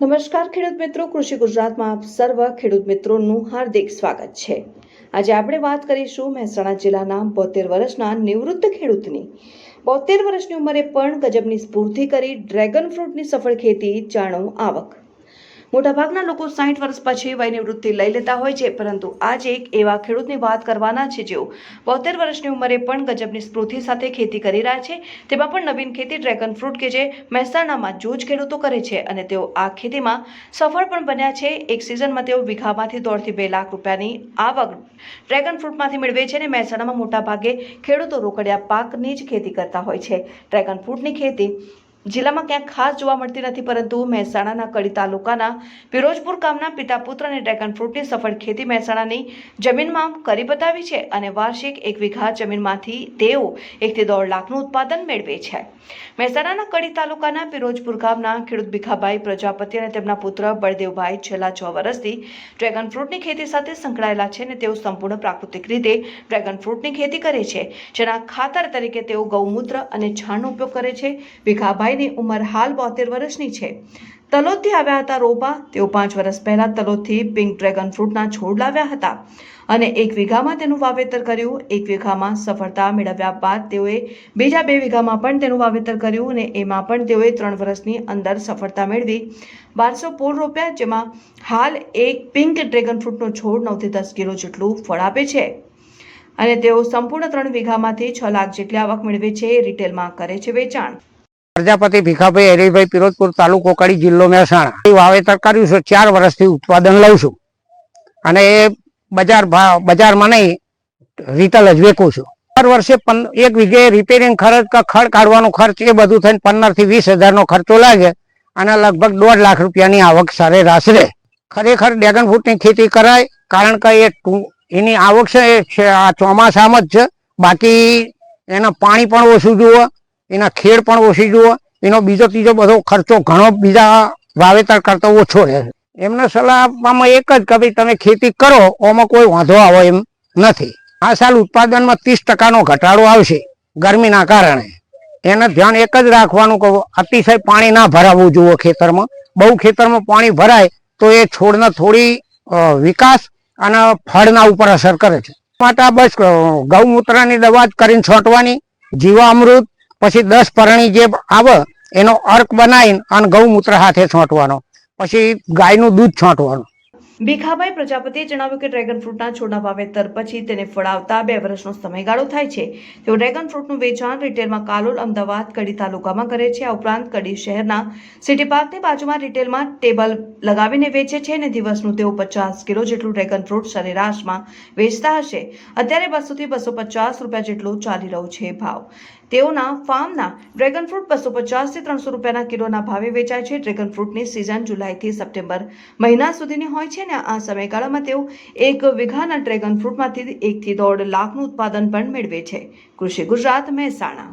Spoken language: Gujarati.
નમસ્કાર ખેડૂત મિત્રો, કૃષિ ગુજરાતમાં આપ સર્વ ખેડૂત મિત્રોનું હાર્દિક સ્વાગત છે. આજે આપણે વાત કરીશું મહેસાણા જિલ્લાના બોતેર વર્ષના નિવૃત્ત ખેડૂતની. બોતેર વર્ષની ઉંમરે પણ ગજબની સ્ફૂર્તિ કરી ડ્રેગન ફ્રૂટની સફળ ખેતી જાણો આવક. મોટાભાગના લોકો સાઠ વર્ષ પછી વય નિવૃત્તિ લઈ લેતા હોય છે, પરંતુ આજે એક એવા ખેડૂતની વાત કરવાના છે જેઓ બોતેર વર્ષની ઉંમરે પણ ગજબની સ્મૃતિ સાથે ખેતી કરી રહ્યા છે. તેમાં પણ નવીન ખેતી ડ્રેગન ફ્રૂટ કે જે મહેસાણામાં જોજ ખેડૂતો કરે છે અને તેઓ આ ખેતીમાં સફળ પણ બન્યા છે. એક સિઝનમાં તેઓ વીઘામાંથી દોઢથી બે લાખ રૂપિયાની આવક ડ્રેગન ફ્રૂટમાંથી મેળવે છે અને મહેસાણામાં મોટાભાગે ખેડૂતો રોકડિયા પાકની જ ખેતી કરતા હોય છે. ડ્રેગન ફ્રૂટની ખેતી જિલ્લામાં ક્યાંક ખાસ જોવા મળતી નથી, પરંતુ મહેસાણાના કડી તાલુકાના પિરોજપુર ગામના પિતા પુત્ર અને ડ્રેગન ફ્રૂટની સફળ ખેતી મહેસાણાની જમીનમાં કરી બતાવી છે અને વાર્ષિક એક વીઘા જમીનમાંથી તેઓ એકથી દોઢ લાખનું ઉત્પાદન મેળવે છે. મહેસાણાના કડી તાલુકાના પિરોજપુર ગામના ખેડૂત ભીખાભાઈ પ્રજાપતિ અને તેમના પુત્ર બળદેવભાઈ છેલ્લા છ વર્ષથી ડ્રેગન ફ્રૂટની ખેતી સાથે સંકળાયેલા છે અને તેઓ સંપૂર્ણ પ્રાકૃતિક રીતે ડ્રેગન ફ્રૂટની ખેતી કરે છે. જેના ખાતર તરીકે તેઓ ગૌમૂત્ર અને છાણનો ઉપયોગ કરે છે. ભીખાભાઈની ઉંમર હાલ બોતેર વર્ષની છે. તલોદથી આવ્યા હતા રોપા. તેઓ પાંચ વર્ષ પહેલા તલોદથી પિંક ડ્રેગન ફ્રૂટના છોડ લાવ્યા હતા અને એક વીઘામાં તેનું વાવેતર કર્યું. એક વીઘામાં સફળતા મેળવ્યા બાદ તેઓએ બીજા બે વીઘામાં પણ તેનું વાવેતર કર્યું અને એમાં પણ તેઓએ ત્રણ વર્ષની અંદર સફળતા મેળવી. બારસો પોલ રોપ્યા, જેમાં હાલ એક પિંક ડ્રેગન ફ્રૂટનો છોડ નવથી દસ કિલો જેટલું ફળ આપે છે. અને તેઓ સંપૂર્ણ ત્રણ વીઘામાંથી છ લાખ જેટલી આવક મેળવે છે. રિટેલમાં કરે છે વેચાણ. પ્રજાપતિ ભીખાભાઈ હરિભાઈ પિરોજપુર તાલુકો કડી જિલ્લો મહેસાણા. વાવેતર કર્યું છે, ચાર વર્ષથી ઉત્પાદન લઉં છું. અને એ બજાર ભાવ બજારમાં નહીં, રિટેલ જ વેકું છું. દર વર્ષે એક વીઘે રિપેરિંગ ખર્ચ કે, ખડ કાઢવાનો ખર્ચ એ બધું થઈને પંદરથી વીસ હજારનો ખર્ચો લાગે અને લગભગ દોઢ લાખ રૂપિયાની આવક સરેરાશ રહે ખરેખર ડ્રેગન ફ્રૂટની ખેતી કરાય, કારણ કે એ એની આવક છે, આ ચોમાસામાં જ છે. બાકી એના પાણી પણ ઓછું જુઓ. એના ખેડ પણ ઓછી જુઓ, એનો બીજો ત્રીજો બધો ખર્ચો ઘણો બીજા વાવેતર કરતા ઓછો રહે છે. એમને સલાહ આપવામાં એક જ કે ભાઈ તમે ખેતી કરો, ઓમાં કોઈ વાંધો આવે એમ નથી. આ સાલ ઉત્પાદનમાં ત્રીસ ટકાનો ઘટાડો આવશે ગરમીના કારણે. એને ધ્યાન એક જ રાખવાનું કહો અતિશય પાણી ના ભરાવવું જોઈએ ખેતરમાં. બહુ ખેતરમાં પાણી ભરાય તો એ છોડના થોડી વિકાસ અને ફળના ઉપર અસર કરે છે. માટે બસ ગૌમૂત્રની દવા જ કરીને છોંટવાની. જીવામૃત પછી દસ પરણી જે આવે, એનો અર્ક બનાવીને અને ગૌમૂત્ર હાથે છોંટવાનો. પછી ગાયનું દૂધ છોંટવાનું. ભીખાભાઈ પ્રજાપતિએ જણાવ્યું કે ડ્રેગન ફ્રૂટના છોડના વાવેતર પછી તેને ફળાવતા બે વર્ષનો સમયગાળો થાય છે. તેઓ ડ્રેગન ફ્રૂટનું વેચાણ રિટેલમાં કાલોલ, અમદાવાદ, કડી તાલુકામાં કરે છે. આ ઉપરાંત કડી શહેરના સિટી પાર્કની બાજુમાં રિટેલમાં ટેબલ લગાવીને વેચે છે અને દિવસનું તેઓ પચાસ કિલો જેટલું ડ્રેગન ફ્રૂટ સરેરાશમાં વેચતા હશે. અત્યારે બસોથી બસો પચાસ રૂપિયા જેટલું ચાલી રહ્યું છે ભાવ. તેઓના ફાર્મના ડ્રેગન ફ્રૂટ બસો પચાસથી ત્રણસો રૂપિયાના કિલોના ભાવે વેચાય છે. ડ્રેગન ફ્રૂટની સિઝન જુલાઈથી સપ્ટેમ્બર મહિના સુધીની હોય છે અને આ સમયગાળામાં તેઓ એક વીઘાના ડ્રેગન ફ્રૂટમાંથી એકથી દોઢ લાખનું ઉત્પાદન પણ મેળવે છે. કૃષિ ગુજરાત મહેસાણા.